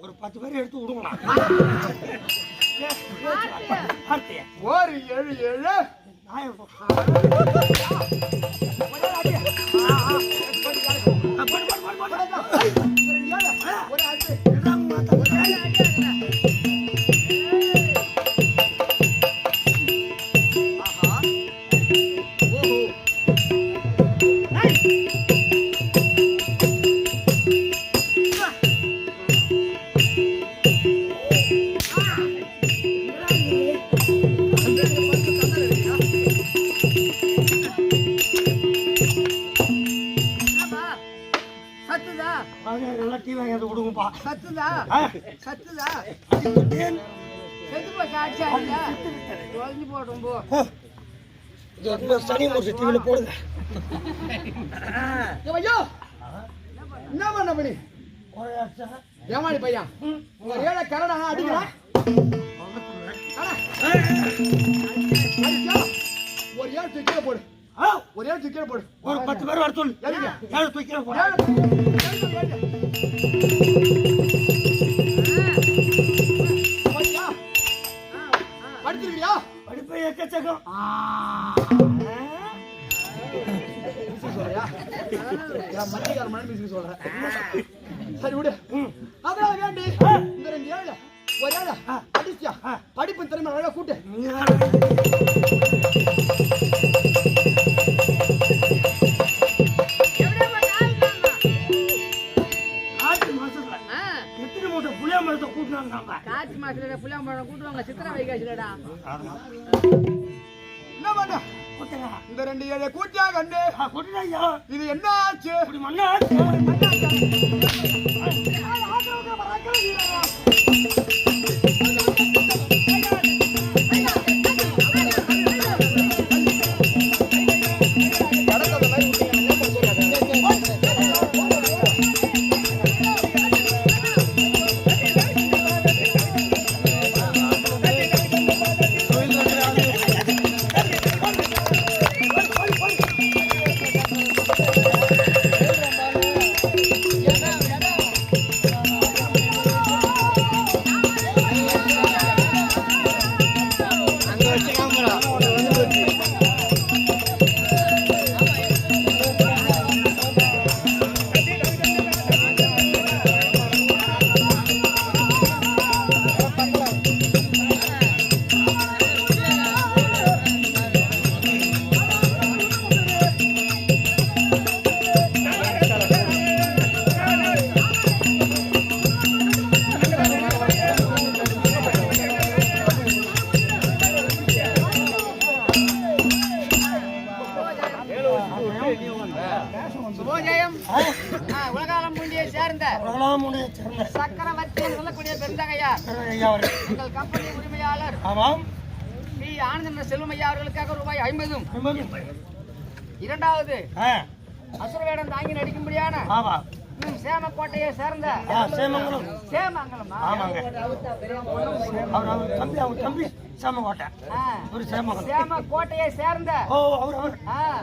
ஒரு பத்து பேர் எடுத்து விடுங்களா ஒரு ஏழு ஏழு நாயம் ஏன்? செத்து போச்சு ஆச்சா இல்ல? தொலைஞ்சு போட்டும் போ. சனி முடிச்சு டிவியில் போடுங்க. என்ன பண்ண பண்ணி. ஏமாடி பையன். ஒரு ஏழை கரடா அடிக்கிறான் ஒரு ஏழு தூக்கி கீழே போடு. ஒரு ஏழு தூக்கி கீழே போடு. ஒரு பத்து பேர் வர சொல்லு? ஏழு தூக்கி போட. சொல்றியா என் மத்தியக்கார மணி பேசி சொல்றேன் சரி விடு ஏழை கூட்டியா கண்டு இது என்ன ஆச்சு இப்படி பி ஆனந்தன செல்வம் ஐயா அவர்களுக்காக ரூபாய் ஐம்பதும். இரண்டாவது அசுரவேடம் தாங்கி நடிக்கும்படியான சேமக்கோட்டையை சேர்ந்த சேமங்கலம். சேமங்கலமா? ஆமாங்க. அவர் தம்பி அவர் தம்பி. சேமங்கோட்டை. ஆ, ஒரு சேமங்கலம் சேமக்கோட்டையை சேர்ந்த ஓ அவர் அவர்.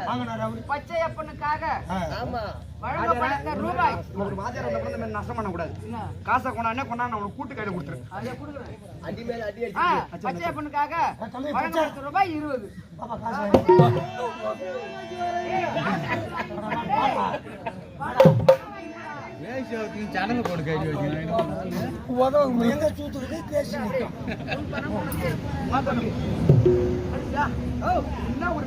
வாங்கினார் அவர். பச்சையப்பனுக்காக ஆ. வழங்கப்பட்ட ரூபாய். ஒரு மாதிரி அந்த பிறந்த மாதிரி நஷ்டம் பண்ணக்கூடாது. என்ன? காசை கொண்டானே கொண்டாந்து அவனுக்கு கூட்டு கையில கொடுத்துரு அதை கொடுக்குறேன். ஆ, பச்சையப்பனுக்காக தம்பி, வழங்கப்பட்ட ரூபாய் இருபது. பாப்பா. காசு வாங்கி. உதவு எங்க தூத்துக்குடி பேசி நிற்கும் ஓ, என்ன ஒரு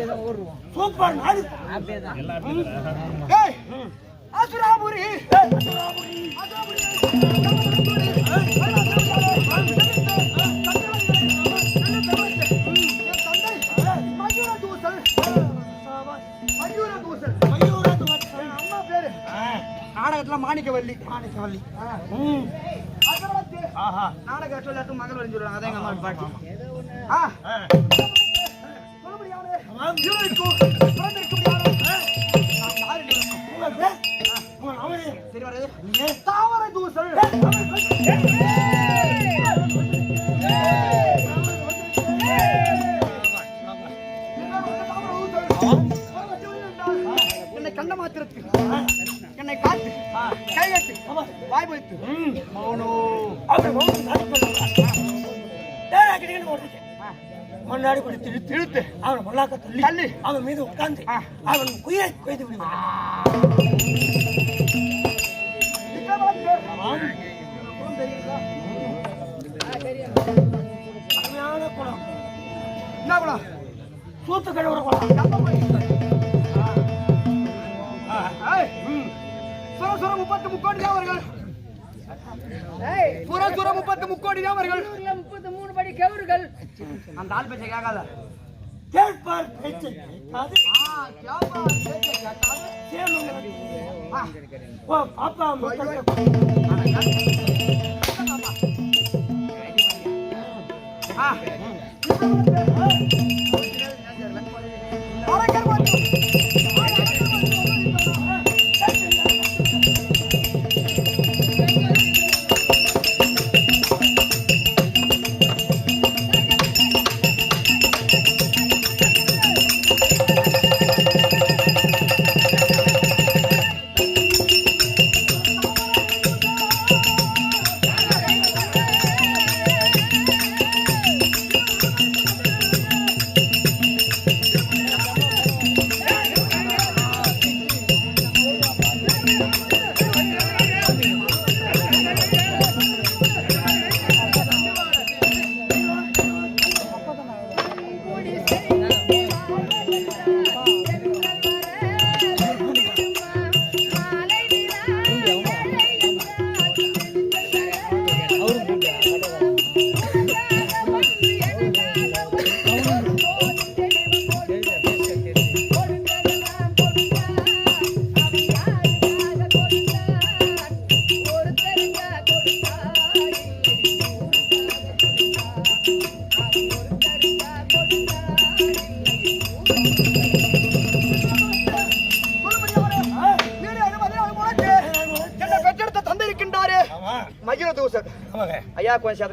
செய்ய முடியாது. சூப்பர் நாடு ஏய், அசுராபுரி. என் தந்தை மயூரதூசல். மயூரதூசல். மயூரத்து வட்டம். என் அம்மா பேரு ஆ, நாடகத்துல மாணிக்கவல்லி மாணிக்கவல்லி ஆ. ம் அதை வளர்த்து ஆஹா நாடக எல்லாத்தையும் மகள் வரைஞ்சு சொல்லுவாங்க அதான் எங்க அம்மா பாட்டி ஆ தாவரை தூசல் என்னை கண்ட மாத்திரத்துக்கு என்னை காத்து கை வாய் வைத்து மௌனோ முன்னாடி பிடித்து இழுத்து அவன் முள்ளாக்க தள்ளி அவன் மீது உட்கார்ந்து அவன் குயிரை கொய்து விடுவான் என்ன? சூத்து கழுவுற. ஏய், சுர சுர முப்பத்து முக்கோடி தேவர்கள். சுர சுர முப்பத்து முக்கோடி தேவர்கள். முப்பத்தி மூணு படி கவுறுகள். அந்த ஆள் பேச்ச கேட்காத. கேட்பார் பேச்சை கேட்காது ஆ, கேப்பா, பேச்சை கேட்காத. சேனுங்கிறது. ஆ, ஓ பாப்பா மக்கள்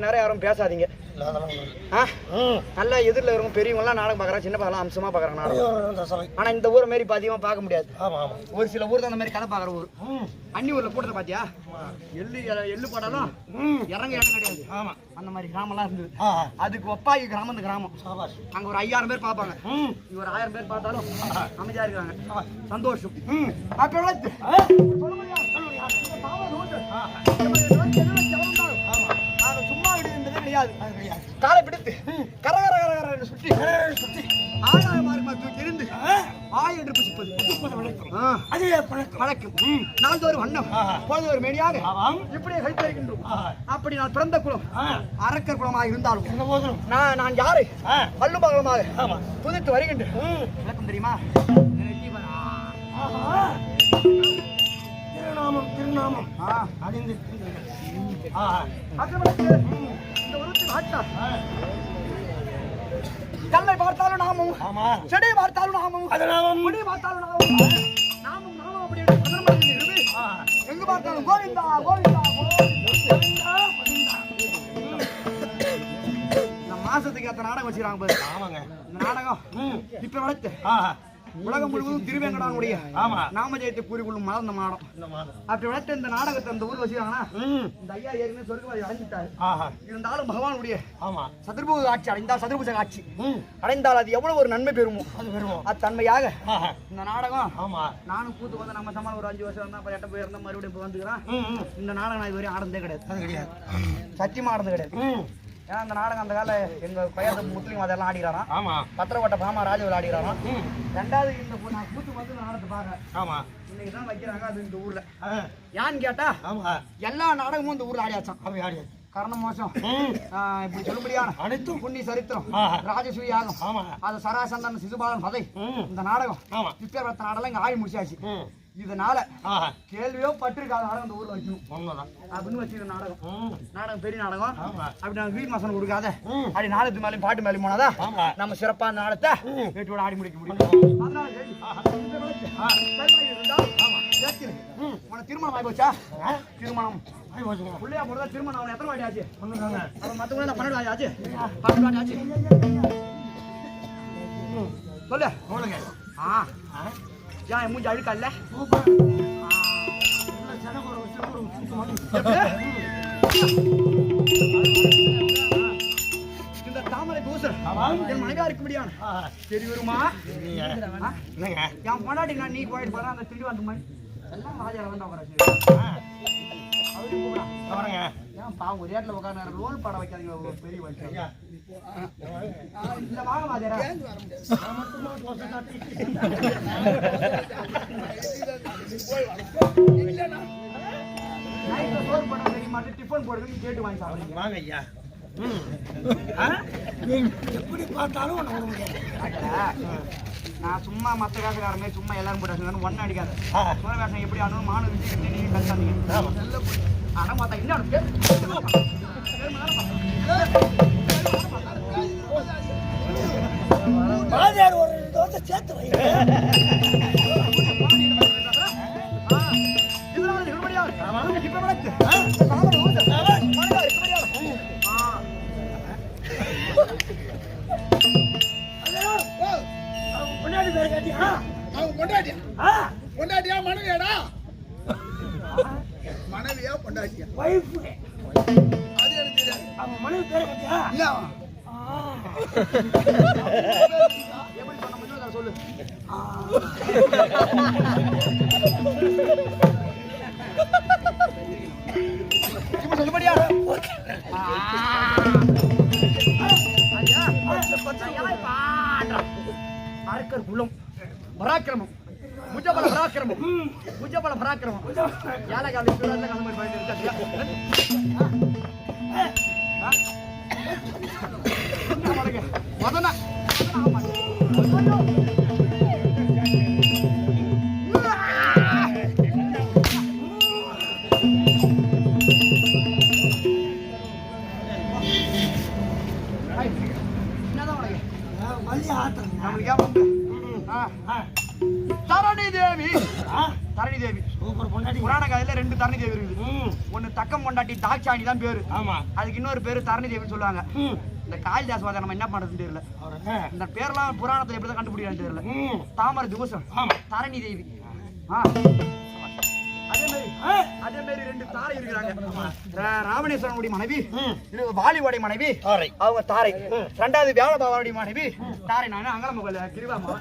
நேரம் யாரும் பேசாதீங்க. நல்லா எதிரில் இருக்கும் பெரியவங்கலாம் நாடகம் பார்க்குறாங்க சின்ன பசங்களாம் அம்சமாக பார்க்குறாங்க நாடகம். ஐயோ, இந்த சபை ஆனா இந்த ஊரை மாரி இப்போ அதிகமாக பார்க்க முடியாது. ஒரு சில ஊர் தான் அந்த மாதிரி கதை பார்க்குற ஊர். அன்னி ஊர்ல கூட்டத்தை பாத்தியா எள்ளு எள்ளு போட்டாலும் இறங்க இடம் கிடையாது. ஆமா. அந்த மாதிரி கிராமம்லாம் இருந்தது. அதுக்கு ஒப்பாகி கிராமம் இந்த கிராமம். அங்க ஒரு ஐயாயிரம் பேர் பார்ப்பாங்க. ஒரு ஆயிரம் பேர் பார்த்தாலும் அமைதியா இருக்காங்க. சந்தோஷம். அப்ப அது பழக்கம். நாள்தோறும் வண்ணம். பொழுது ஒரு மேனியாக இப்படியே கழித்தருகின்றோம் ஆஹா. அப்படி நான் பிறந்த குலம் அரக்கர் குலமாக இருந்தாலும் நான் நான் யாரு? ஆமா. புதித்து வருகின்றேன். விளக்கம் தெரியுமா? திருநாமம் திருநாமம். அறிந்து இந்த உருவத்தில் ஆட்டார். கல்லை பார்த்தாலும் நாமும் ஆமா செடியை பார்த்தாலும் நாமும் கொடி பார்த்தாலும் நாமும். எங்கு பார்த்தாலும் கோவிந்தா கோவிந்தா. மாசத்துக்கு அத்தனை நாடகம் வச்சுக்கிறாங்க பாரு. ஆமாங்க. இந்த நாடகம் இப்ப வளர்த்து உலகம் முழுவதும் திருவேங்கடானுடைய ஆமா. நாம ஜெயத்தை கூறிக்கொள்ளும் மலர்ந்த மாதம் அப்படி வளர்த்த இந்த நாடகத்தை அந்த ஊர் ம். இந்த ஐயா ஏற்கனவே சொர்க்கவாதி அடைஞ்சிட்டாரு. இருந்தாலும் பகவானுடைய ஆமா. சதுர்புக ஆட்சி அடைந்தால் சதுர்புஜ ஆட்சி அடைந்தால் அது எவ்வளவு ஒரு நன்மை பெறுமோ? அது வருவோம் அத்தன்மையாக ஆஹா. இந்த நாடகம் ஆமா. நானும் கூத்து வந்து நம்ம சமாளம் ஒரு அஞ்சு வருஷம் தான் எட்ட போயிருந்தா மறுபடியும் வந்துக்கிறேன். இந்த நாடகம் நான் இதுவரையும் ஆடுனதே கிடையாது. அது கிடையாது. சத்தியமா ஆடுனது கிடையாது. ஏன்னா அந்த நாடகம் அந்த கால எங்க பையன் முஸ்லீம் அதெல்லாம் ஆடிக்கிறாராம் ஆமா. பத்திரக்கோட்டை பாமா ராஜவில் ஆடிக்கிறாராம் ரெண்டாவது இந்த நான் கூத்து வந்து நாடகத்தை பாக்குறேன். ஆமா. இன்னைக்கு தான் வைக்கிறாங்க அது இந்த ஊர்ல. ஏன்னு கேட்டா ஆமா. எல்லா நாடகமும் இந்த ஊர்ல ஆடியாச்சான் அப்படி ஆடியாது கர்ண மோசம் இப்படி சொல்லும்படியான அனைத்தும். புண்ணி சரித்திரம். ஆஹா. ராஜசூய யாகம். ஆமா. அது சராசந்தன் சிசுபாலன் பதை. இந்த நாடகம் ஆமா. இப்பேற்பட்ட நாடகம் இங்க ஆடி முடிச்சாச்சு. இதனால. கேள்வியோ பட்டிருக்காத நாடகம் அந்த ஊர்ல வைக்கணும். அப்படின்னு வச்சுக்கிற நாடகம். நாடகம் பெரிய நாடகம். அப்படி நாங்க வீட் மாசம் கொடுக்காத. அப்படி நாடகத்து மேலேயும் பாட்டு மேலேயும் போனாதா. நம்ம சிறப்பா அந்த நாடகத்தை ம். வீட்டோட ஆடி முடிக்க முடியும் அதனால. உனக்கு திருமணம் ஆகி போச்சா திருமணம். பிள்ளையா போறதா திருமணம் அவன் எத்தனை வாட்டி ஆச்சு மத்தவங்க பன்னெண்டு வாட்டி ஆச்சு பன்னெண்டு வாட்டி ஆச்சு சொல்லு சொல்லுங்க. ஆ? ஏன் என் மூஞ்சி அழுக்கா இல்ல சூப்பர். இந்த தாமரை தூசர் என் மனைவியா இருக்க சரி வருமா என்னங்க? என் பொண்டாட்டி நான் நீ போயிட்டு போறேன் அந்த திண்டி வந்து மாதிரி எல்லாம் ராஜா வந்து வரேன் ஆ, அவரு வரேங்க. ஏன் பாவம் ஒரு இடத்துல உட்காந்து ரோல் படம் வைக்காதீங்க ஒரு பெரிய வயசு ஐயா. இல்ல வாங்க காட்டி? நைட்ல சோறு வைக்க மாட்டேன் டிஃபன் போடுங்க கேட்டு வாங்கி சாப்பிடுங்க வாங்க ஐயா. எப்படி பார்த்தாலும். நான் சும்மா மத்த காசுக்கார மாதிரி சும்மா எல்லாரும் போட்டு ஒன்னு அடிக்காத ஆ. சும்மா வேஷம் எப்படி ஆனும் மானு விட்டு விட்டு நீங்க கத்தாதீங்க ஆமா. ஆனா பார்த்தா இன்னும் கேட்டு வாத்தியார் ஒரு தோசை சேர்த்து வை. அவன் முன்னாடி பேர் கேட்டியா? அவன் பொண்டாட்டியா? ஆ, பொண்டாட்டியா மனைவியாடா? மனைவியா பொண்டாட்டியா? Wife. அது எனக்கு தெரியாது அவன் மனைவி பேரை கேட்டியா? இல்ல. சொல்லு இப்ப சொல்லுபடியா? பார்க்கர் குலம் பராக்கிரமம் புஜபல பராக்கிரமம் புஜபல பராக்கிரமம் யாருக்கு அந்த சூழல்ல கலந்து போயிட்டு மதன மதனா தரணி தேவி தரணி தேவி சூப்பர் பொண்டாட்டி. புராண கதையில ரெண்டு தரணி தேவி இருக்குது ஒன்னு தக்கம் கொண்டாட்டி தாட்சாணி தான் பேரு. ஆமா. அதுக்கு இன்னொரு பேரு தரணி தேவின்னு சொல்லுவாங்க இந்த காளிதாஸ் வாதம் நம்ம என்ன பண்றதுன்னு தெரியல? இந்த பேர்லாம் புராணத்துல எப்படி தான் கண்டுபிடிக்கிறான்னு தெரியல. தாமரை திவசம் ஆமா. தரணி தேவி ஆ. அதே மாதிரி ஆ, அதே மாதிரி ரெண்டு தாரை இருக்கிறாங்க ரா- ராவணேஸ்வரனுடைய மனைவி வாலியோடைய மனைவி தாரை. அவங்க தாரை ரெண்டாவது வியாழபாவாவுடைய மனைவி தாரை நானு அங்கலமுகல கிருவாமா